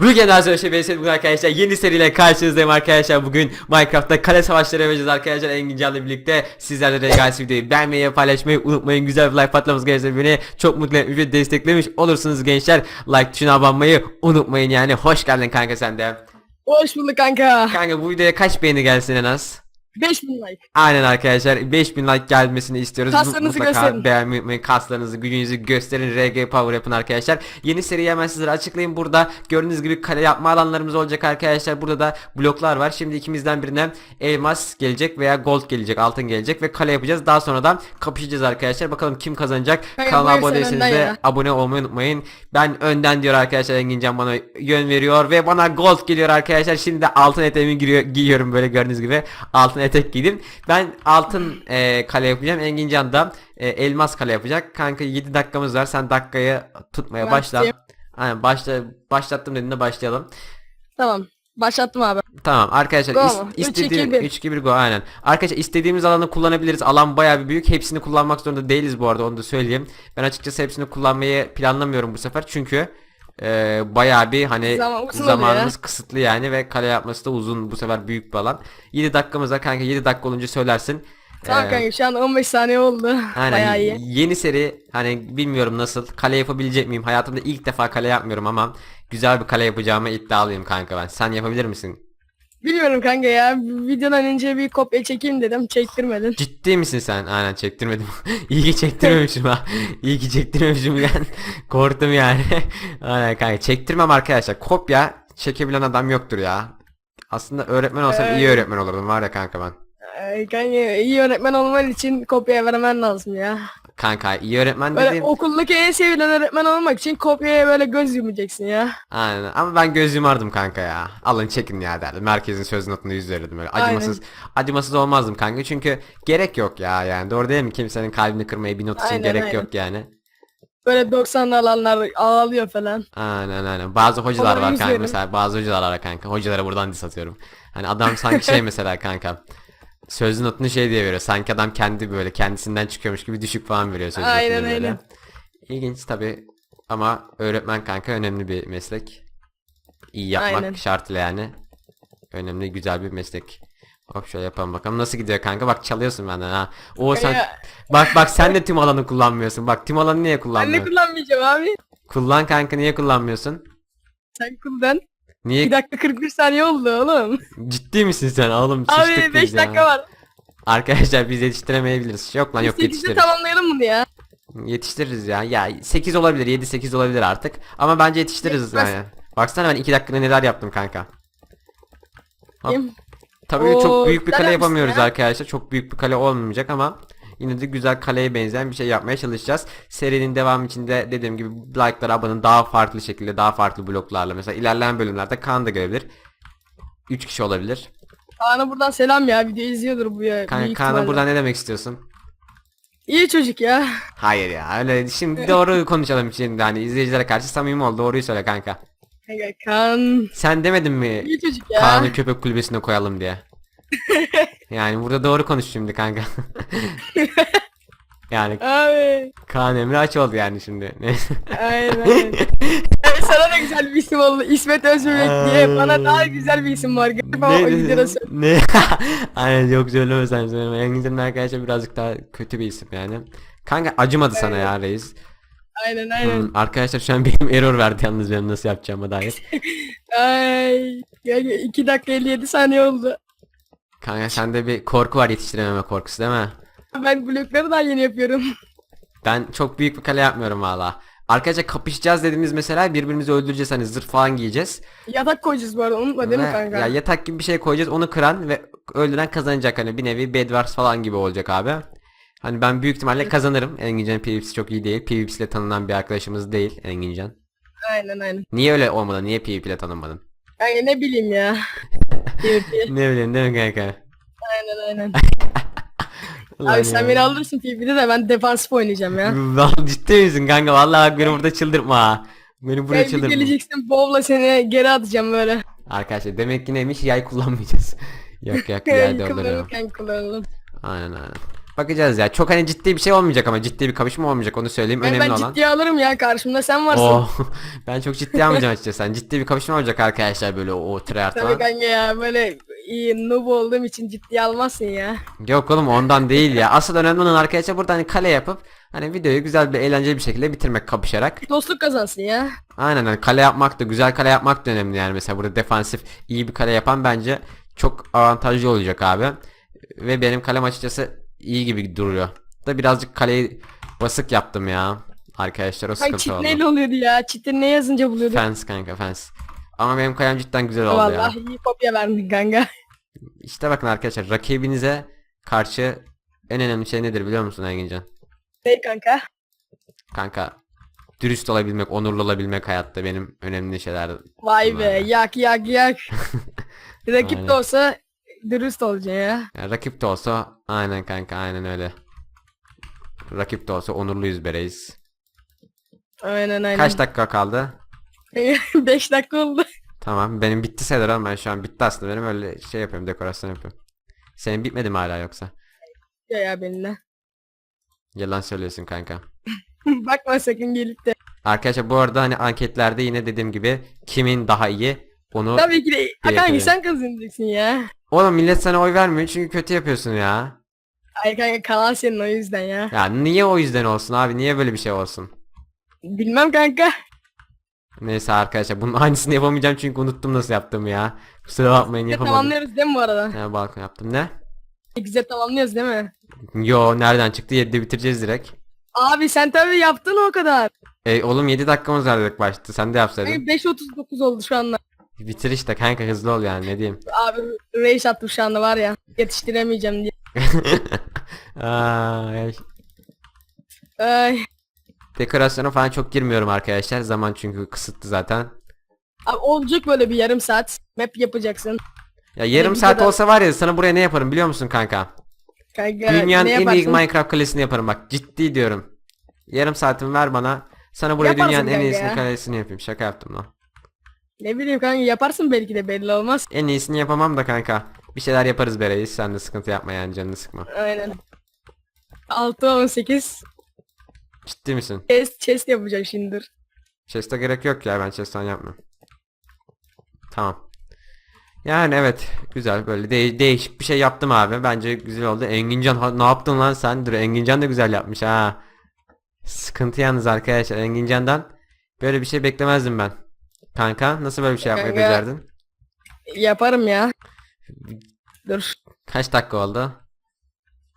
Bugün arkadaşlar ben Selim arkadaşlar yeni seriyle karşınızdayım arkadaşlar. Bugün Minecraft'ta kale savaşları yapacağız arkadaşlar. En güncelle birlikte sizlerle de gelsin videoyu beğenmeyi paylaşmayı unutmayın. Güzel bir like patlaması gelirse beni çok mutlu etmiş ve desteklemiş olursunuz gençler. Like tuşuna abanmayı unutmayın yani. Hoş geldin kanka sen de. Hoş bulduk kanka. kanka bu videoya kaç beğeni gelsin en az 5000 like. Aynen arkadaşlar 5000 like gelmesini istiyoruz. Kaslarınızı Mutlaka gösterin. beğenmeyi unutmayın. Kaslarınızı, gücünüzü gösterin. RG Power yapın arkadaşlar. Yeni seriyi hemen sizlere açıklayayım. Burada gördüğünüz gibi kale yapma alanlarımız olacak arkadaşlar. Burada da bloklar var. Şimdi ikimizden birine elmas gelecek veya gold gelecek, altın gelecek ve kale yapacağız. Daha sonradan kapışacağız arkadaşlar. Bakalım kim kazanacak. Kanka, Kanala abone sen değilseniz de ya. abone olmayı unutmayın. Ben önden diyor arkadaşlar Engincan bana yön veriyor ve bana gold geliyor arkadaşlar. Şimdi de altın eteğimi giriyor, giyiyorum böyle gördüğünüz gibi. Altın etek giydim. Ben altın e, kale yapacağım. Engincan da e, elmas kale yapacak. Kanka 7 dakikamız var. Sen dakikayı tutmaya başla. Aynen başla başlattım dediğinde başlayalım. Tamam. Başlattım abi. Tamam arkadaşlar Go is- istediğim iki, bir. 3 2 1 go aynen. Arkadaşlar istediğimiz alanı kullanabiliriz. Alan bayağı bir büyük. Hepsini kullanmak zorunda değiliz bu arada onu da söyleyeyim. Ben açıkçası hepsini kullanmayı planlamıyorum bu sefer. Çünkü e, bayağı bir hani Zaman uzun zamanımız oluyor kısıtlı yani ve kale yapması da uzun bu sefer büyük bir alan. 7 dakikamız var kanka 7 dakika olunca söylersin. Tamam Ee, kanka şu an 15 saniye oldu. Aynen Bayağı iyi. yeni seri hani bilmiyorum nasıl kale yapabilecek miyim hayatımda ilk defa kale yapmıyorum ama güzel bir kale yapacağıma iddialıyım kanka ben sen yapabilir misin? Bilmiyorum kanka ya. Videodan önce bir kopya çekeyim dedim. Çektirmedin. Ciddi misin sen? Aynen çektirmedim. İyi ki çektirmemişim ha. İyi ki çektirmemişim yani. Korktum yani. Aynen kanka çektirmem arkadaşlar. Kopya çekebilen adam yoktur ya. Aslında öğretmen olsam iyi Ee, öğretmen olurdum var ya kanka ben. Ee, kanka iyi öğretmen olman için kopya vermen lazım ya. Kanka iyi öğretmen Böyle dediğim okuldaki en sevilen öğretmen olmak için kopyaya böyle göz yumacaksın ya. Aynen ama ben göz yumardım kanka ya. Alın çekin ya derdim. Merkezin söz notunu yüz verirdim öyle. Acımasız acımasız olmazdım kanka çünkü gerek yok ya yani. Doğru değil mi? Kimsenin kalbini kırmaya bir not için Aynen, gerek aynen. yok yani. Böyle 90'lı alanlar ağlıyor falan. Aynen aynen. Bazı hocalar Onları var yüz kanka verin. mesela bazı hocalar var kanka. Hocalara buradan diss atıyorum. Hani adam sanki şey mesela kanka. Sözlü notunu şey diye veriyor. Sanki adam kendi böyle kendisinden çıkıyormuş gibi düşük falan veriyor sözlü Aynen, notunu böyle. aynen. İlginç tabi ama öğretmen kanka önemli bir meslek. İyi yapmak Aynen. şartıyla yani. Önemli güzel bir meslek. Hop şöyle yapalım bakalım nasıl gidiyor kanka bak çalıyorsun benden ha. O sen bak bak sen de tüm alanı kullanmıyorsun. Bak tüm alanı niye ben ne kullanmıyorsun? kullanmayacağım abi? Kullan kanka niye kullanmıyorsun? Sen kullan. Niye 2 dakika 41 saniye oldu oğlum. Ciddi misin sen oğlum? Abi biz 5 ya. dakika var. Arkadaşlar biz yetiştiremeyebiliriz. Yok lan yok 8'de yetiştiririz. tamamlayalım bunu ya. Yetiştiririz ya. Ya 8 olabilir 7 8 olabilir artık. Ama bence yetiştiririz Yetmez. yani. Baksana ben 2 dakikada neler yaptım kanka. Hop. Tabii Oo, çok büyük bir kale yapamıyoruz ya. arkadaşlar. Çok büyük bir kale olmayacak ama yine de güzel kaleye benzeyen bir şey yapmaya çalışacağız. Serinin devamı içinde dediğim gibi like'lara abone daha farklı şekilde daha farklı bloklarla mesela ilerleyen bölümlerde Kaan da gelebilir. 3 kişi olabilir. Kaan'a buradan selam ya. Video izliyordur bu ya. Büyük Kaan'a buradan ne demek istiyorsun? İyi çocuk ya. Hayır ya öyle şimdi doğru konuşalım şimdi hani izleyicilere karşı samimi ol doğruyu söyle kanka. Kanka Kaan. Sen demedin mi İyi çocuk ya. Kaan'ı köpek kulübesine koyalım diye. yani burada doğru konuş şimdi kanka. yani Abi. Kaan Emre aç oldu yani şimdi. Neyse. Aynen. Evet, sana da güzel bir isim oldu. İsmet Özbebek diye bana daha güzel bir isim var. Galiba o videoda söyle. ne? Aynen yok söyleme sen söyleme. Engincan'ın arkadaşlar birazcık daha kötü bir isim yani. Kanka acımadı sana ya reis. Aynen aynen. Hmm, arkadaşlar şu an benim error verdi yalnız benim nasıl yapacağıma dair. Ay. Kanka 2 dakika 57 saniye oldu. Kanka sende bir korku var yetiştirememe korkusu değil mi? Ben blokları daha yeni yapıyorum. Ben çok büyük bir kale yapmıyorum valla. Arkadaşlar kapışacağız dediğimiz mesela birbirimizi öldüreceğiz hani zırh falan giyeceğiz. Yatak koyacağız bu arada unutma değil mi Ve- kanka? Ya yatak gibi bir şey koyacağız onu kıran ve öldüren kazanacak hani bir nevi Bedwars falan gibi olacak abi. Hani ben büyük ihtimalle kazanırım. Engincan PvP'si çok iyi değil. PvP'si ile tanınan bir arkadaşımız değil Engincan. Aynen aynen. Niye öyle olmadı? Niye PvP ile tanınmadın? Kanka ne bileyim ya. Ne bileyim değil mi kanka? aynen aynen. Ulan Abi sen ya. beni alırsın PvP'de de ben defansif oynayacağım ya. Vallahi ciddi misin kanka? Vallahi bak beni burada çıldırtma ha. Beni burada Gel bir çıldırtma. geleceksin bowl'la seni geri atacağım böyle. Arkadaşlar demek ki neymiş yay kullanmayacağız. yok yok yay da olur kanka kullanalım. Aynen aynen. Bakacağız ya. Çok hani ciddi bir şey olmayacak ama ciddi bir kapışma olmayacak onu söyleyeyim. Yani Önemli ben olan. ciddiye alırım ya karşımda sen varsın. Oh, ben çok ciddi almayacağım açıkçası. Yani ciddi bir kapışma olacak arkadaşlar böyle o, o tryhard Tabii falan. kanka ya böyle iyi noob olduğum için ciddiye almazsın ya. Yok oğlum ondan değil ya. Asıl önemli olan arkadaşlar burada hani kale yapıp hani videoyu güzel bir eğlenceli bir şekilde bitirmek kapışarak. Dostluk kazansın ya. Aynen hani kale yapmak da güzel kale yapmak da önemli yani mesela burada defansif iyi bir kale yapan bence çok avantajlı olacak abi. Ve benim kalem açıkçası iyi gibi duruyor. Da birazcık kaleyi basık yaptım ya. Arkadaşlar o Kanka sıkıntı çit oldu. neyle oluyordu ya? Çiti ne yazınca buluyorduk? Fence kanka fence. Ama benim kalem cidden güzel oldu ya. Vallahi iyi kopya verdin kanka. İşte bakın arkadaşlar rakibinize karşı en önemli şey nedir biliyor musun Engincan? Ne kanka? Kanka dürüst olabilmek, onurlu olabilmek hayatta benim önemli şeyler. Vay be Vay. yak yak yak. Rakip Aynen. de olsa dürüst olacaksın ya. Yani rakip de olsa aynen kanka aynen öyle. Rakip de olsa onurluyuz bereyiz. Aynen aynen. Kaç dakika kaldı? 5 dakika oldu. Tamam benim bitti sayılır ama ben şu an bitti aslında benim öyle şey yapıyorum dekorasyon yapıyorum. Senin bitmedi mi hala yoksa? Ya ya benimle. Yalan söylüyorsun kanka. Bakma sakın gelip de. Arkadaşlar bu arada hani anketlerde yine dediğim gibi kimin daha iyi onu Tabii ki de. Ha, yapayım. kanka sen kazanacaksın ya. Oğlum millet sana oy vermiyor çünkü kötü yapıyorsun ya. Ay kanka kanal senin o yüzden ya. Ya niye o yüzden olsun abi? Niye böyle bir şey olsun? Bilmem kanka. Neyse arkadaşlar bunun aynısını yapamayacağım çünkü unuttum nasıl yaptığımı ya. Kusura bakmayın Güzel yapamadım. tamamlıyoruz değil mi bu arada? Ha, balkon yaptım ne? Güzel tamamlıyoruz değil mi? Yo nereden çıktı 7'de bitireceğiz direkt. Abi sen tabii yaptın o kadar. E oğlum 7 dakikamız var direkt başta sen de yapsaydın. Kanka 5.39 oldu şu anda. Bitir işte kanka hızlı ol yani ne diyeyim. Abi race attım şu anda var ya. Yetiştiremeyeceğim diye. Ay. Ay. Dekorasyona falan çok girmiyorum arkadaşlar. Zaman çünkü kısıtlı zaten. Abi olacak böyle bir yarım saat. Map yapacaksın. Ya yarım saat kadar- olsa var ya sana buraya ne yaparım biliyor musun kanka? Kanka Dünyanın en iyi? Minecraft kalesini yaparım bak ciddi diyorum. Yarım saatimi ver bana. Sana buraya Yaparsın dünyanın en iyisini ya. kalesini yapayım. Şaka yaptım lan. Ne bileyim kanka yaparsın belki de belli olmaz. En iyisini yapamam da kanka. Bir şeyler yaparız be reis. Sen de sıkıntı yapma yani canını sıkma. Aynen. 6 18 Ciddi misin? chest chest yapacağım şimdi. Chest'e gerek yok ya ben chest'ten yapmıyorum. Tamam. Yani evet güzel böyle de- değişik bir şey yaptım abi. Bence güzel oldu. Engincan ha- ne yaptın lan sen? Dur Engincan da güzel yapmış ha. Sıkıntı yalnız arkadaşlar Engincan'dan böyle bir şey beklemezdim ben. Kanka nasıl böyle bir şey yapmayı Kanka. becerdin? Yaparım ya. Dur. Kaç dakika oldu?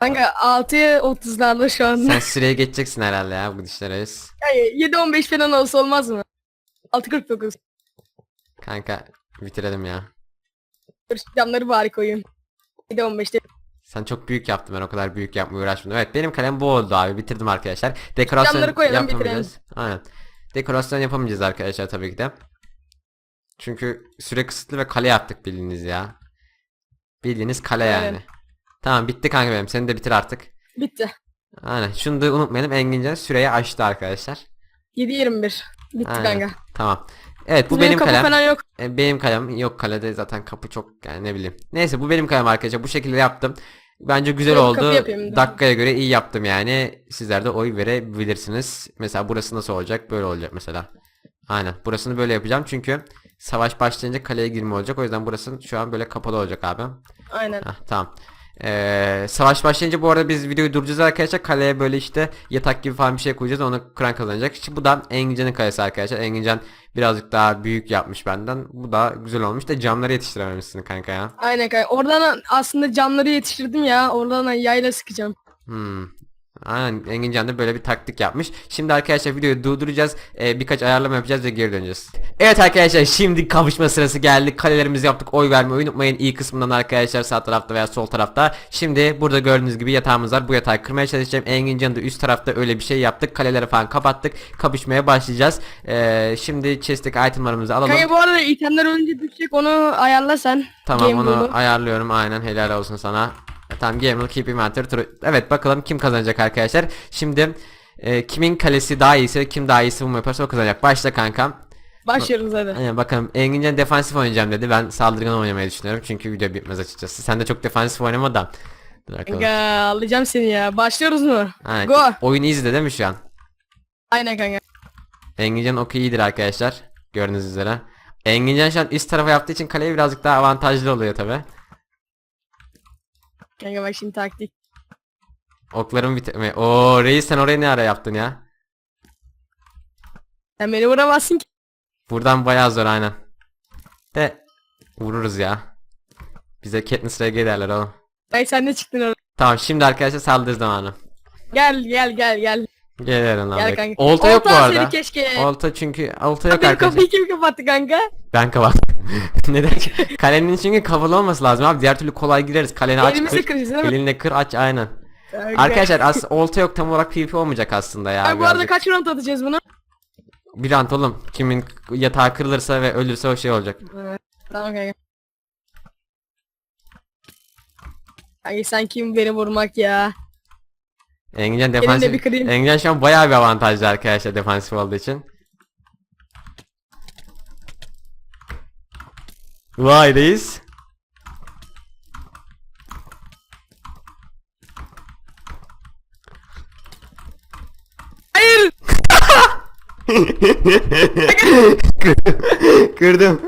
Kanka 6'ya 30'larda şu anda. Sen süreye geçeceksin herhalde ya bu gidişle reis. Yani 7-15 falan olsa olmaz mı? 6.49. Kanka bitirelim ya. Dur camları bari koyayım. 7-15'te. Sen çok büyük yaptın ben o kadar büyük yapmaya uğraşmadım. Evet benim kalem bu oldu abi bitirdim arkadaşlar. Dekorasyon Camları koyalım, yapamayacağız. Aynen. Dekorasyon yapamayacağız arkadaşlar tabii ki de. Çünkü süre kısıtlı ve kale yaptık bildiğiniz ya. Bildiğiniz kale Aynen. yani. Tamam bitti kanka benim seni de bitir artık. Bitti. Aynen şunu da unutmayalım Engincan süreyi aştı arkadaşlar. 7-21. Bitti Aynen. kanka. Tamam. Evet bu Bizim benim kapı kalem. falan yok. E, benim kalem yok kalede zaten kapı çok yani ne bileyim. Neyse bu benim kalem arkadaşlar bu şekilde yaptım. Bence güzel Evet, oldu. kapı yapayım. Dakikaya göre iyi yaptım yani. Sizler de oy verebilirsiniz. Mesela burası nasıl olacak? Böyle olacak mesela. Aynen. Burasını böyle yapacağım çünkü savaş başlayınca kaleye girme olacak. O yüzden burası şu an böyle kapalı olacak abi. Aynen. Heh, tamam. Ee, savaş başlayınca bu arada biz videoyu duracağız arkadaşlar. Kaleye böyle işte yatak gibi falan bir şey koyacağız. Onu kıran kazanacak. Şimdi bu da Engincan'ın kalesi arkadaşlar. Engincan birazcık daha büyük yapmış benden. Bu da güzel olmuş da camları yetiştirememişsin kanka ya. Aynen kanka. Oradan aslında camları yetiştirdim ya. Oradan yayla sıkacağım. Hmm. Aynen Engincan da böyle bir taktik yapmış. Şimdi arkadaşlar videoyu durduracağız. Ee, birkaç ayarlama yapacağız ve geri döneceğiz. Evet arkadaşlar şimdi kavuşma sırası geldi. Kalelerimizi yaptık. Oy vermeyi unutmayın. İyi kısmından arkadaşlar sağ tarafta veya sol tarafta. Şimdi burada gördüğünüz gibi yatağımız var. Bu yatağı kırmaya çalışacağım. Engincan'ı da üst tarafta öyle bir şey yaptık. Kaleleri falan kapattık. Kapışmaya başlayacağız. Ee, şimdi chest'teki itemlarımızı alalım. Kanka bu arada itemler önce düşecek onu ayarla sen. Tamam Game onu rule'u. ayarlıyorum aynen helal olsun sana. E, Tamam game rule keep inventory true. Evet bakalım kim kazanacak arkadaşlar. Şimdi e, kimin kalesi daha iyiyse kim daha iyisi bunu yaparsa o kazanacak. Başla kankam. Başlıyoruz hadi. Aynen bakalım Engincan defansif oynayacağım dedi. Ben saldırgan oynamayı düşünüyorum. Çünkü video bitmez açıkçası. Sen de çok defansif oynama da. Dur bakalım. Kanka alacağım seni ya. Başlıyoruz mu? Ha, Go. Oyunu izle değil mi şu an? Aynen kanka. Engincan oku iyidir arkadaşlar. Gördüğünüz üzere. Engincan şu an üst tarafa yaptığı için kaleye birazcık daha avantajlı oluyor tabi. Kanka bak şimdi taktik. Okların bitme. Oo reis sen orayı ne ara yaptın ya? Sen beni vuramazsın ki. Buradan bayağı zor aynen. De vururuz ya. Bize Katniss RG derler oğlum. Ay sen ne çıktın orada? Tamam şimdi arkadaşlar saldırı zamanı. Gel gel gel gel. Gelelim lan. Gel bek. kanka. Olta yok bu alsaydı arada. keşke. Olta çünkü olta yok Benim arkadaşlar. kafayı kim kapattı kanka? Ben kapattım. Neden? Kalenin çünkü kapalı olması lazım abi. Diğer türlü kolay gireriz. Kaleni aç Elimizi kır. kıracağız değil mi? Elinle kır aç aynen. Kanka. Arkadaşlar aslında olta yok tam olarak PvP olmayacak aslında ya. Ay, bu arada birazcık. kaç round atacağız bunu? Bir ant oğlum. Kimin yatağı kırılırsa ve ölürse o şey olacak. Evet, Tamam kanka. Kanka sen kim beni vurmak ya? Engincan de defansif. bir kırayım. Engincan şu an bayağı bir avantajlı arkadaşlar defansif olduğu için. Vay reis. Hayır. Kırdım.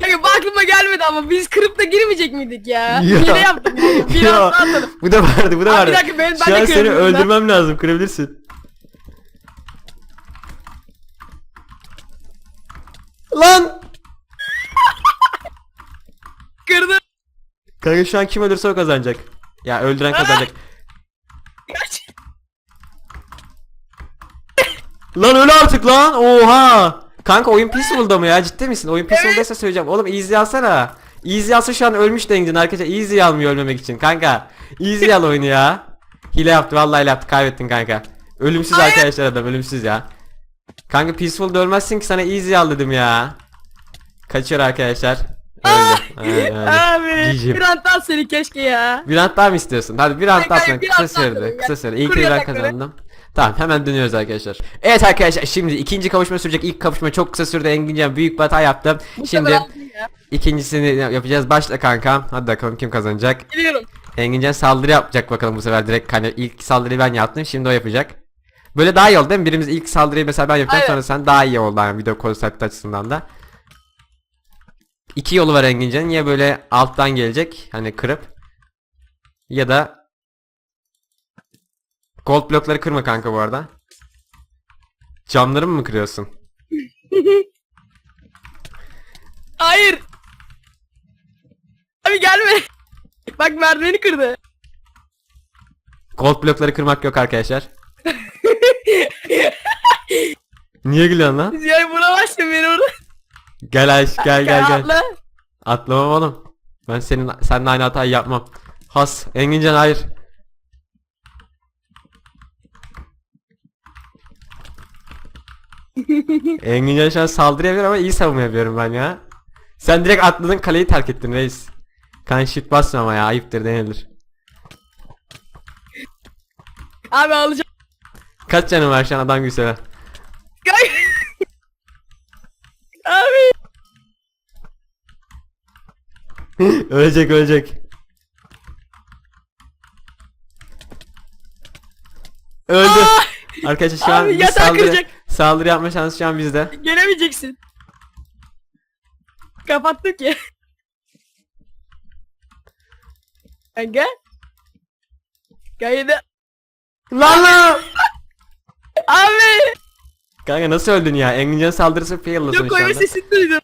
Kanka bu aklıma gelmedi ama biz kırıp da girmeyecek miydik ya? Ya. Yine yaptım. Bir Ya, round daha. Bu da vardı, bu da Abi vardı. bir dakika, ben- ben Şu de an seni kırabilirim lan. öldürmem lazım, kırabilirsin. Lan! Kırdım. Kanka şu an kim ölürse o kazanacak. Ya öldüren kazanacak. Kaç. lan öl artık lan. Oha. Kanka oyun peaceful'da mı ya? Ciddi misin? Oyun peaceful'daysa söyleyeceğim. Oğlum easy alsana. Easy alsa şu an ölmüş Dengin arkadaşlar. Easy almıyor ölmemek için kanka. Easy al oyunu ya. Hile yaptı vallahi hile yaptı. Kaybettin kanka. Ölümsüz Hayır. arkadaşlar adam ölümsüz ya. Kanka peaceful'da ölmezsin ki sana easy al dedim ya. Kaçıyor arkadaşlar. Öyle. Abi bir round daha seni keşke ya. Bir round daha mı istiyorsun? Hadi bir Hayır, daha hayır, sonra bir kısa round daha sürede. atalım. Kısa sürede. İlk Kur ben yatakları. kazandım. Tamam hemen dönüyoruz arkadaşlar. Evet arkadaşlar şimdi ikinci kavuşma sürecek. İlk kavuşma çok kısa sürdü. Engincan büyük bir hata yaptı. Bu Şimdi ya. ikincisini yapacağız. Başla kankam. Hadi bakalım kim kazanacak. Biliyorum. Engincan saldırı yapacak bakalım bu sefer direkt. Hani ilk saldırıyı ben yaptım. Şimdi o yapacak. Böyle daha iyi oldu değil mi? Birimiz ilk saldırıyı mesela ben yapacağım Aynen. sonra sen daha iyi oldu yani video konsept açısından da. İki yolu var Engincan'ın. Ya böyle alttan gelecek hani kırıp ya da gold blokları kırma kanka bu arada. Camları mı kırıyorsun? Hayır. Abi gelme. Bak merdiveni kırdı. Gold blokları kırmak yok arkadaşlar. Niye gülüyorsun lan? Ya vuramazsın beni orada. Gel Ayş gel gel gel. Atla. Atlamam oğlum. Ben senin seninle aynı hatayı yapmam. Has Engincan hayır. Engincan şu an saldırı yapıyor ama iyi savunma yapıyorum ben ya. Sen direkt atladın kaleyi terk ettin reis. Kan shift basma ama ya ayıptır denilir. Abi alacağım. Kaç canın var şu an adam. Gel. Abi. ölecek ölecek. Öldü. Arkadaşlar şu an Abi yatağı saldırı, kıracak. Saldırı yapma şansı şu an bizde. Gelemeyeceksin. Kapattık ya. Kanka. Kaydı. Lan lan! Abi. Kanka nasıl öldün ya? Engincan saldırısı fail'lasın Yok şu koyma sesini duydum.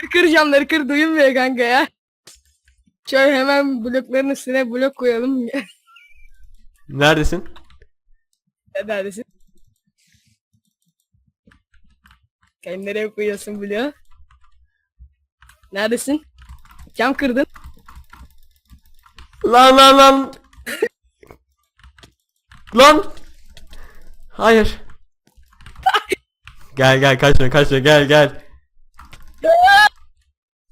Kır kır camları kır duyulmuyor kanka ya. Şöyle hemen blokların üstüne blok koyalım. Neredesin? Neredesin? Kanka nereye koyuyorsun bloğu? Neredesin? Cam kırdın. Lan lan lan! lan! Hayır. gel gel kaçma kaçma gel gel.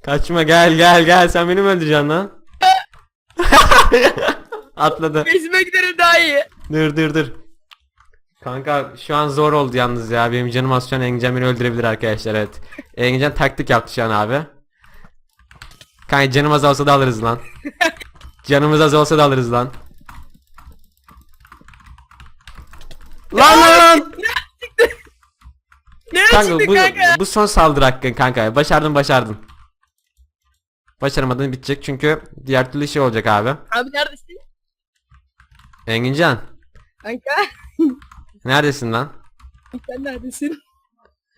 Kaçma gel gel gel sen beni mi öldüreceksin lan? Atladı. Bezime giderim daha iyi. Dur dur dur. Kanka şu an zor oldu yalnız ya. Benim canım az şu an Engincan beni öldürebilir arkadaşlar evet. Engincan taktik yaptı şu an abi. Kanka canım az olsa da alırız lan. Canımız az olsa da alırız lan. Lan lan! Nereye Kanka bu, kanka? bu son saldırı hakkın kanka. Başardın başardın. Başaramadın bitecek çünkü diğer türlü şey olacak abi. Abi neredesin? Engincan. Kanka. Neredesin lan? Sen neredesin?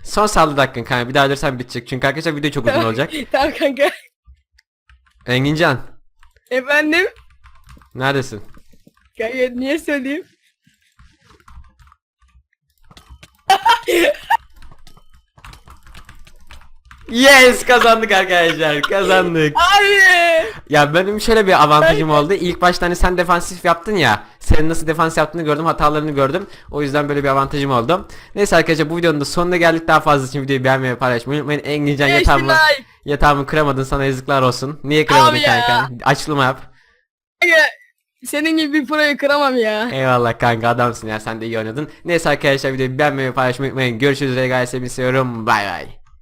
Son saldırı hakkın kanka. Bir daha ölürsen bitecek. Çünkü arkadaşlar video çok uzun olacak. tamam kanka. Engincan. Efendim? Neredesin? Kanka niye söyleyeyim? Yes kazandık arkadaşlar kazandık. Abi. Ya benim şöyle bir avantajım oldu. İlk başta hani sen defansif yaptın ya. Senin nasıl defans yaptığını gördüm, hatalarını gördüm. O yüzden böyle bir avantajım oldu. Neyse arkadaşlar bu videonun da sonuna geldik. Daha fazla için videoyu beğenmeyi ve paylaşmayı unutmayın. Engincan Beş yatağımı, like. yatağımı kıramadın sana yazıklar olsun. Niye kıramadın Abi ya. kanka? Açılma yap. Senin gibi bir proyu kıramam ya. Eyvallah kanka adamsın ya sen de iyi oynadın. Neyse arkadaşlar videoyu beğenmeyi ve paylaşmayı unutmayın. Görüşürüz. Gayet seviniyorum. Bay bay.